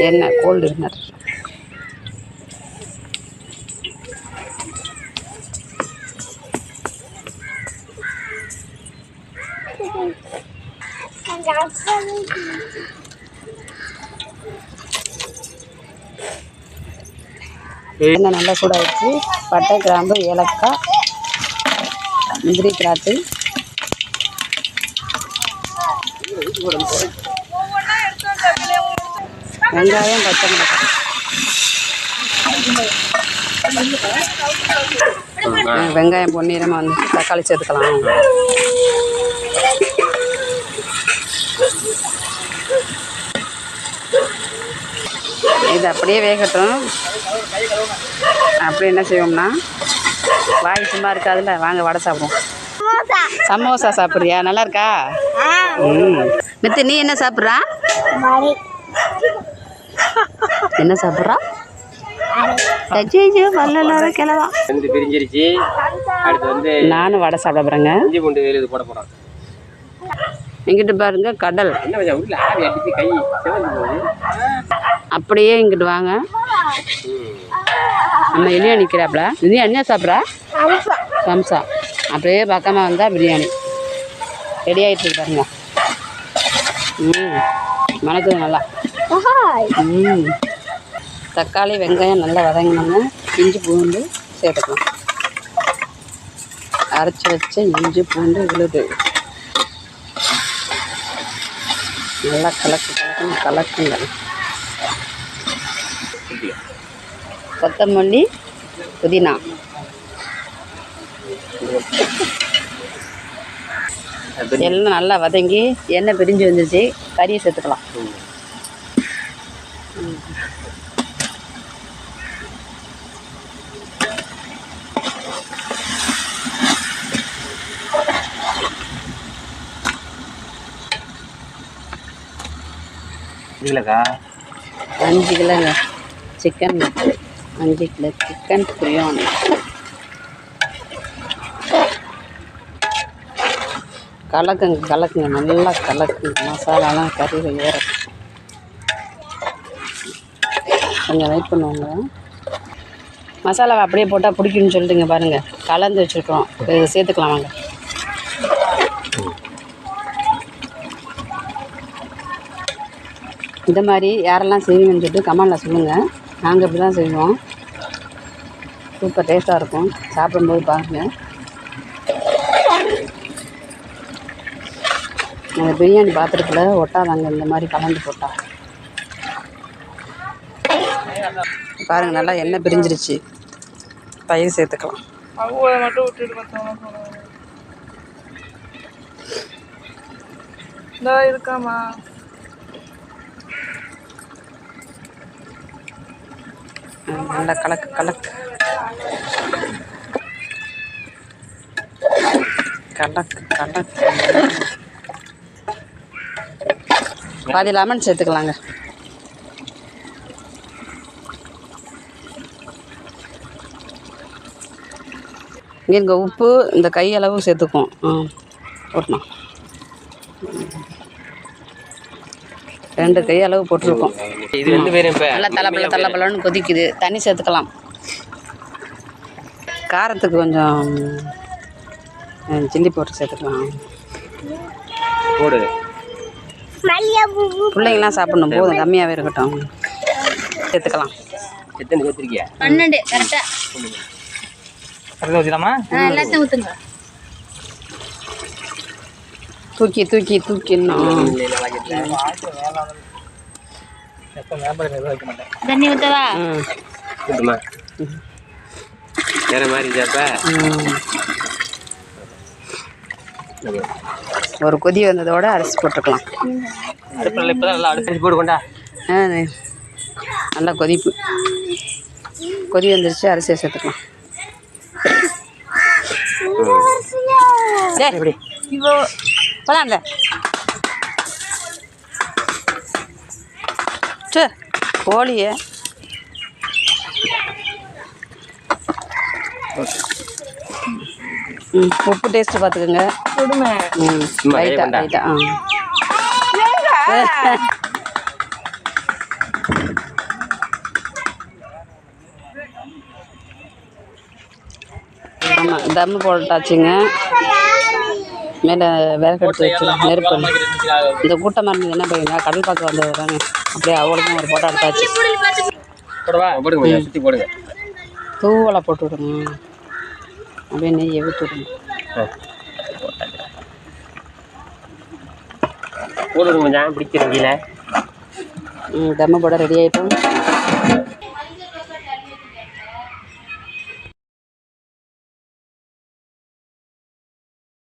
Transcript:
என்ன கோல்டு இருந்தார் எண்ணெய் நல்லா சூடாகிடுச்சு பட்டை கிராம்பு ஏலக்காய் முந்திரி திராட்சை. வெங்காயம் பச்சை மிளகாய் வெங்காயம் பொன்னிறமாக வந்து தக்காளி சேர்த்துக்கலாம். இது அப்படியே வேகட்டும். அப்படி என்ன செய்வோம்னா வாய் சும்மா இருக்காதுல்ல வாங்க வடை சாப்பிடுவோம். சமோசா. சமோசா சாப்பிட்றியா? நல்லா இருக்கா? ம். மித்து நீ என்ன சாப்பிட்றா? என்ன சாப்பிட்றா? அஜய்ஜோ வல்லலார கிளவா வந்து பிரிஞ்சிருச்சு. அடுத்து வந்து நானும் வடை சாப்பிட போகிறோம் இங்கிட்டு பாருங்க கடல். அப்படியே இங்கிட்டு வாங்க. நம்ம இனியா நிற்கிறாப்புல இனியா என்ன சாப்பிட்றா? சம்சா. அப்படியே பக்கமாக வந்தால் பிரியாணி. ரெடி ஆகிட்டு பாருங்க. ம். மணக்குது நல்லா. ம். தக்காளி வெங்காயம் நல்லா வதங்கினோங்க இஞ்சி பூண்டு சேர்த்துக்கலாம் அரைச்சி வச்ச இஞ்சி பூண்டு விழுது நல்லா கலக்கு கலக்குன்னு கலக்குங்க. கொத்தமல்லி புதினா. எல்லாம் நல்லா வதங்கி எண்ணெய் பிரிஞ்சு வந்துருச்சு. கறியை சேர்த்துக்கலாம். இல்லைக்கா அஞ்சு கிலோங்க. சிக்கன் அஞ்சு கிலோ சிக்கன் பிரியாணி. கலக்குங்க கலக்குங்க நல்லா கலக்குங்க. மசாலாலாம் கறியில் ஏற கொஞ்சம் வெயிட் பண்ணுவாங்க. மசாலாவை அப்படியே போட்டால் பிடிக்கும்னு சொல்லிட்டுங்க பாருங்கள் கலந்து வச்சுருக்கோம் இதை சேர்த்துக்கலாம் வாங்க. இந்த மாதிரி யாரெல்லாம் செய்வீங்கன்னு சொல்லிட்டு கமெண்டில் சொல்லுங்கள் நாங்கள் இப்படி தான் செய்வோம். சூப்பர் டேஸ்ட்டாக இருக்கும். சாப்பிடும்போது பாருங்கள் அந்த பிரியாணி பாத்திரத்தில் ஒட்டாதாங்க இந்த மாதிரி கலந்து போட்டா. பாருங்கள் நல்லா எண்ணெய் பிரிஞ்சிருச்சு. தயிர் சேர்த்துக்கலாம். மட்டும் இருக்காமா நல்லா கலக்கு கலக்கு. கலக்கு கலக்கு. பாதி லெமன் சேர்த்துக்கலாங்க. இங்கே இங்கே உப்பு இந்த கையளவு சேர்த்துக்குவோம். ஆ ரெண்டு கையளவு போட்டிருக்கோம். இது ரெண்டு பேரும் இப்போ நல்லா தலைப்பல தலைப்பலன்னு கொதிக்குது. தண்ணி சேர்த்துக்கலாம். காரத்துக்கு கொஞ்சம் சில்லி பவுடர் சேர்த்துக்கலாம். போடு. பிள்ளைங்களாம் சாப்பிடணும். போதும் கம்மியாகவே இருக்கட்டும். சேர்த்துக்கலாம். எத்தனை சேர்த்துருக்கியா? பன்னெண்டு கரெக்டா கரெக்டாக வச்சுக்கலாமா எல்லாத்தையும் ஊத்துங்க. தூக்கி தூக்கி தூக்கிடணும் தண்ணி கூட்டுமா வேற மாதிரி. ஒரு கொதி வந்ததோட அரிசி போட்டுக்கலாம். நல்லா அடுப்பு போடு கொண்டா ஆ, நல்லா கொதிப்பு கொதி வந்துருச்சு அரிசியை சேர்த்துக்கலாம். எப்படி போலாம்ல. சே கோழியே ம் உப்பு டேஸ்ட்டு பார்த்துக்கோங்க. ம் கொண்டா. லைட்டாக ஆ. ஆமாம் தம்மு போட்டாச்சுங்க. மேலே விறகு எடுத்து வச்சு நெருப்பு இந்த கூட்டமாக இருந்தது என்ன பண்ணுங்க கடல் பார்க்க வந்தது தானே. அப்படியே அவளுக்கும் ஒரு போட்டோ எடுத்தாச்சு. போடுங்க தூவலை போட்டு விடுங்க. அப்படியே நெய்யை விட்டு விடுங்க. ஆ. போடுங்க கொஞ்சம் பிடிக்கிற கீழே. ம் தம்மு போட ரெடி ஆகிட்டோம்